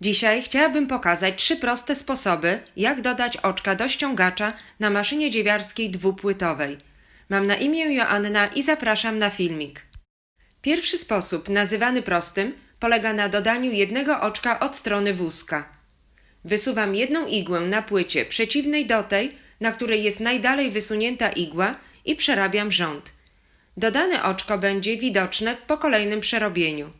Dzisiaj chciałabym pokazać trzy proste sposoby, jak dodać oczka do ściągacza na maszynie dziewiarskiej dwupłytowej. Mam na imię Joanna i zapraszam na filmik. Pierwszy sposób, nazywany prostym, polega na dodaniu jednego oczka od strony wózka. Wysuwam jedną igłę na płycie przeciwnej do tej, na której jest najdalej wysunięta igła i przerabiam rząd. Dodane oczko będzie widoczne po kolejnym przerobieniu.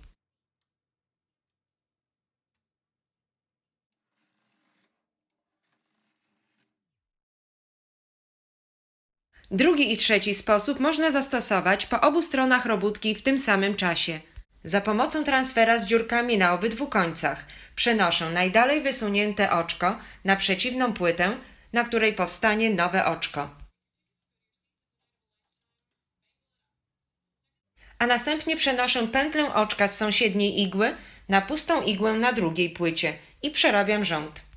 Drugi i trzeci sposób można zastosować po obu stronach robótki w tym samym czasie. Za pomocą transfera z dziurkami na obydwu końcach przenoszę najdalej wysunięte oczko na przeciwną płytę, na której powstanie nowe oczko. A następnie przenoszę pętlę oczka z sąsiedniej igły na pustą igłę na drugiej płycie i przerabiam rząd.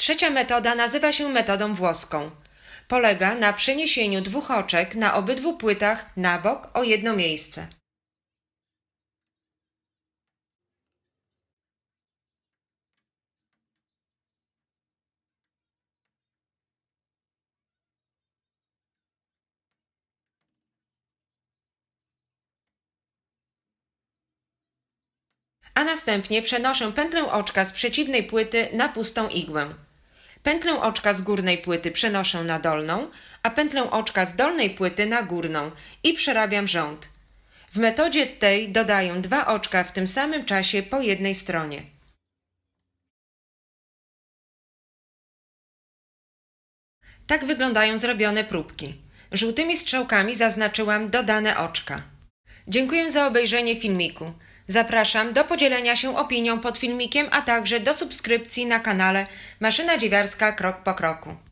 Trzecia metoda nazywa się metodą włoską. Polega na przeniesieniu dwóch oczek na obydwu płytach na bok o jedno miejsce. a następnie przenoszę pętlę oczka z przeciwnej płyty na pustą igłę. Pętlę oczka z górnej płyty przenoszę na dolną, a pętlę oczka z dolnej płyty na górną i przerabiam rząd. W metodzie tej dodaję dwa oczka w tym samym czasie po jednej stronie. Tak wyglądają zrobione próbki. Żółtymi strzałkami zaznaczyłam dodane oczka. Dziękuję za obejrzenie filmiku. Zapraszam do podzielenia się opinią pod filmikiem, a także do subskrypcji na kanale Maszyna Dziewiarska Krok po Kroku.